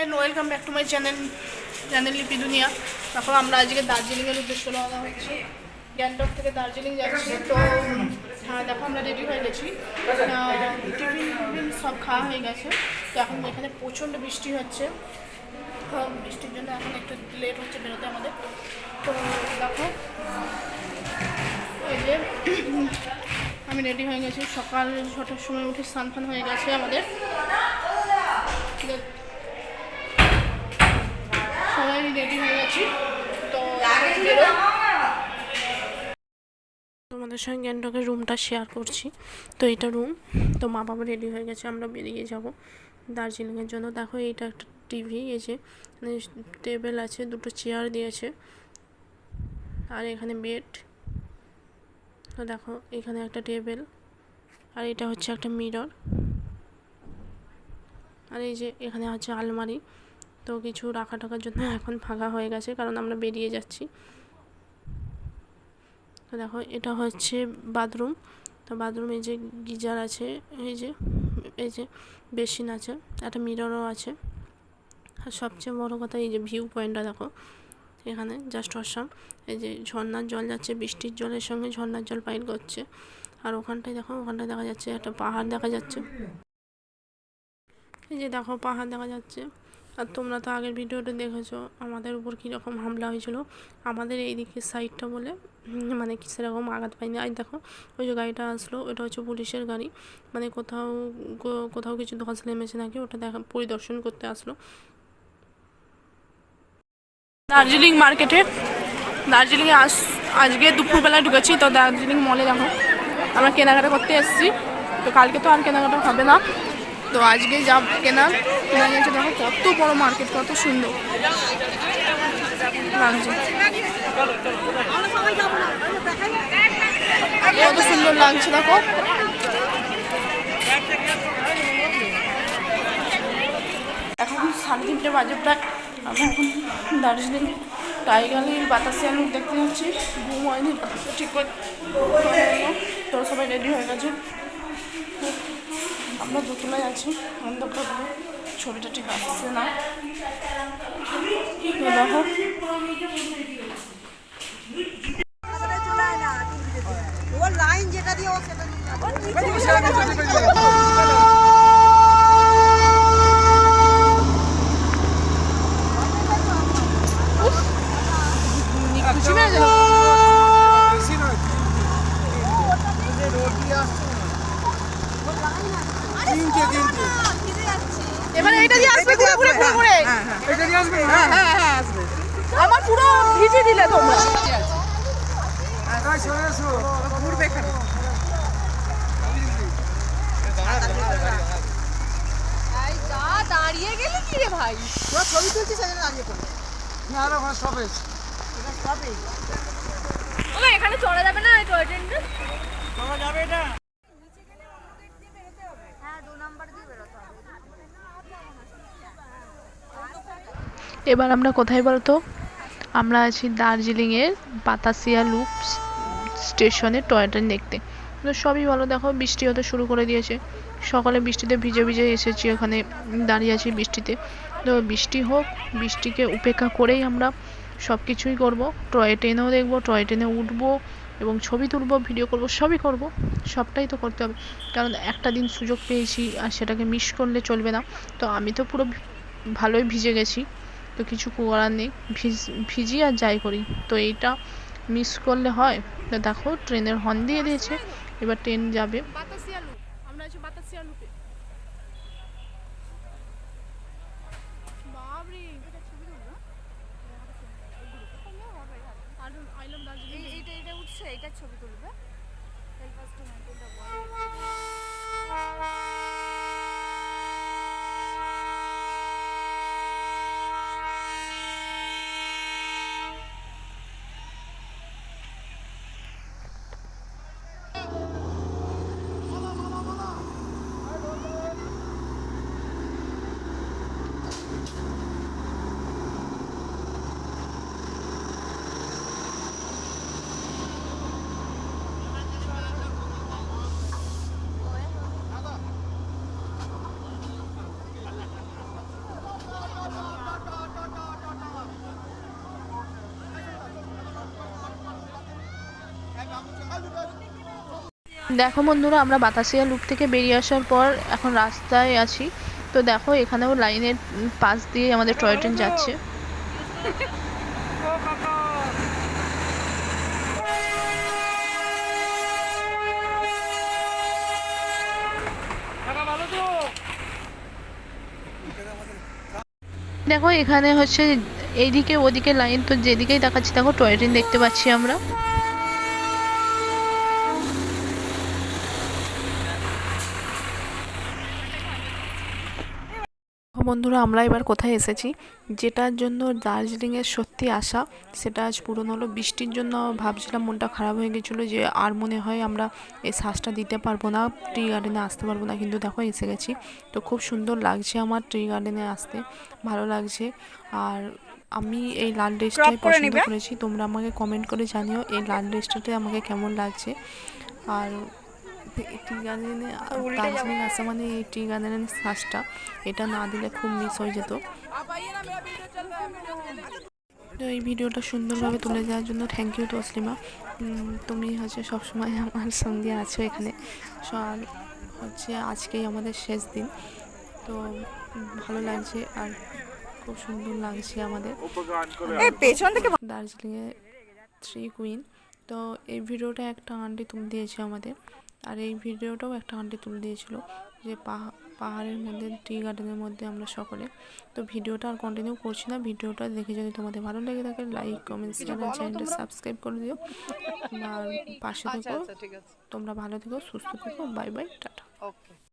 And welcome back to my channel channel Lipi Duniya তারপর আমরা আজকে দার্জিলিংয়ের উদ্দেশ্য রওনা হচ্ছি। গ্যাংটক থেকে দার্জিলিং যাচ্ছি। তো হ্যাঁ দেখো আমরা রেডি হয়ে গেছি। টিফিন টিফিন সব খাওয়া হয়ে গেছে। তো এখন এখানে প্রচণ্ড বৃষ্টি হচ্ছে। বৃষ্টির জন্য এখন একটু লেট হচ্ছে বেরোতে আমাদের। তো দেখো, এই যে, আমি রেডি হয়ে গেছি। সকাল ছটার সময় উঠে স্নান হয়ে গেছে আমাদের। রেডি হয়ে গেছি তো তোমাদের সঙ্গে গ্যাংটকের রুমটা শেয়ার করছি। তো এটা রুম তো মা বাবা রেডি হয়ে গেছে আমরা বেরিয়ে যাব দার্জিলিংয়ের জন্য। দেখো এইটা একটা টিভি এই যে টেবিল আছে দুটো চেয়ার দিয়েছে। আর এখানে বেড তো দেখো এখানে একটা টেবিল আর এটা হচ্ছে একটা মিরর আর এই যে এখানে আছে আলমারি। তো কিছু রাখা টাকার জন্য এখন ফাঁকা হয়ে গেছে, কারণ আমরা বেরিয়ে যাচ্ছি। তো দেখো, এটা হচ্ছে বাথরুম। তো বাথরুমে যে গিজার আছে, এই যে এই যে বেসিন আছে, একটা মিররও আছে। আর সবচেয়ে বড় কথা এই যে ভিউ পয়েন্টটা দেখো, এখানে জাস্ট অসাম। এই যে ঝর্ণার জল যাচ্ছে, বৃষ্টির জলের সঙ্গে ঝর্ণার জল পাইল করছে। আর ওখানটায় দেখো, ওখানটায় দেখা যাচ্ছে একটা পাহাড় দেখা যাচ্ছে। এই যে দেখো, পাহাড় দেখা যাচ্ছে। আর তোমরা তো আগের ভিডিওটা দেখেছ, আমাদের উপর কীরকম হামলা হয়েছিল। আমাদের এই দিকের সাইডটা বলে মানে সেরকম আঘাত পাইনি। আর দেখো, ওই যে গাড়িটা আসলো, ওটা হচ্ছে পুলিশের গাড়ি। মানে কোথাও কোথাও কিছু ধস নেমেছে নাকি, ওটা দেখা, পরিদর্শন করতে আসলো। দার্জিলিং মার্কেটে, দার্জিলিংয়ে আস আজকে দুপুরবেলায় ঢুকেছি, তো দার্জিলিং মলে দেখো, আমরা কেনাকাটা করতে এসেছি। তো কালকে তো আর কেনাকাটা হবে না। তো আজকে যা কেনা। কেনা গেছে দেখো কত বড় মার্কেট কত সুন্দর। লাগছে কত সুন্দর লাগছে, দেখো। এখন সাড়ে তিনটে বাজে প্রায়। আমরা এখন দার্জিলিং টাইগালির বাতাসিয়া আমি দেখতে যাচ্ছি। ঘুম হয়নি, ঠিক করে তোরা সবাই রেডি হয়ে গেছে। আমরা দোতলায় আছি অন্ধকার ছবিটা ঠিক আসছে না। লাইন যেটা দিয়ে ও সেটা না যাও এবারে এটা দিয়ে আসবে ঘুরে ঘুরে ঘুরে ঘুরে আমার পুরো ভিজে দিলে তোমরা। দাঁড়িয়ে গেলি কি রে ভাই? তোরা ছবি তুলছিস সেজন্য দাঁড়িয়ে পড়লি। ওমা এখানে চড়া যাবে না এই টয় ট্রেনটা এবার আমরা কোথায় বলতো? আমরা আছি দার্জিলিংয়ের বাতাসিয়া লুপ স্টেশনে টয় ট্রেন দেখতে। তো সবই ভালো দেখো, বৃষ্টি হতে শুরু করে দিয়েছে। সকালে বৃষ্টিতে ভিজে ভিজে এসেছি ওখানে দাঁড়িয়ে আছি বৃষ্টিতে। তো বৃষ্টি হোক, বৃষ্টিকে উপেক্ষা করেই আমরা সব কিছুই করব। টয় ট্রেনেও দেখব, টয় ট্রেনে উঠবো এবং ছবি তুলবো, ভিডিও করব, সবই করব। সবটাই তো করতে হবে। কারণ একটা দিন সুযোগ পেয়েছি আর সেটাকে মিস করলে চলবে না। তো আমি তো পুরো ভালোই ভিজে গেছি। তো কিছু করার নেই। ভিজ ভিজি আর যাই করি। তো এইটা মিস করলে হয়। তো দেখো ট্রেনের হর্ন দিয়ে দিয়েছে। এবার ট্রেন যাবে। বাতাসিয়া লুপ দেখো বন্ধুরা, আমরা বাতাসিয়া লুপ থেকে বেরিয়ে আসার পর এখন রাস্তায় আছি। তো দেখো, এখানেও লাইনের পাশ দিয়ে আমাদের টয় ট্রেন যাচ্ছে। দেখো, এখানে হচ্ছে এইদিকে ওদিকে লাইন তো যেদিকেই দেখাচ্ছি দেখো টয় ট্রেন দেখতে পাচ্ছি আমরা। বন্ধুরা আমরা এবার কোথায় এসেছি? যেটার জন্য দার্জিলিংয়ের সত্যি আশা সেটা আজ পূরণ হলো। বৃষ্টির জন্য ভাবছিলাম মনটা খারাপ হয়ে গেছিল যে আর মনে হয় আমরা এই শ্বাসটা দিতে পারব না ট্রি গার্ডেনে আসতে পারব না। কিন্তু দেখো এসে গেছি। তো খুব সুন্দর লাগছে আমার ট্রি গার্ডেনে আসতে ভালো লাগছে। আর আমি এই লাল ড্রেসটাই পছন্দ করেছি। তোমরা আমাকে কমেন্ট করে জানিও এই লাল ড্রেসটাতে আমাকে কেমন লাগছে। আর টি গার্ডেনে দার্জিলিং আসা মানে এই টি গার্ডেনের শ্বাসটা এটা না দিলে খুব মিস হয়ে যেত। তো এই ভিডিওটা সুন্দরভাবে তুলে দেওয়ার জন্য থ্যাংক ইউ তসলিমা তুমি হচ্ছে সবসময় আমার সঙ্গে আছো এখানে। স- আর হচ্ছে আজকেই আমাদের শেষ দিন। তো ভালো লাগছে আর খুব সুন্দর লাগছে আমাদের। এই পেছন থেকে দার্জিলিংয়ে থ্রি কুইন তো এই ভিডিওটা একটা আন্টি তুলে দিয়েছে আমাদের। আর এই ভিডিওটাও একটা আন্টি তুলে দিয়েছিল যে পাহা- পাহাড়ের মধ্যে টি গার্ডেনের মধ্যে আমরা সকলে। তো ভিডিওটা আর কন্টিনিউ করছি না। ভিডিওটা দেখে যদি তোমাদের ভালো লেগে থাকে লাইক কমেন্ট শেয়ার আর চ্যানেলটা সাবস্ক্রাইব করে দিও। আর পাশে থেকো। আচ্ছা ঠিক আছে। তোমরা ভালো থেকো সুস্থ থেকো। Bye bye tata. ওকে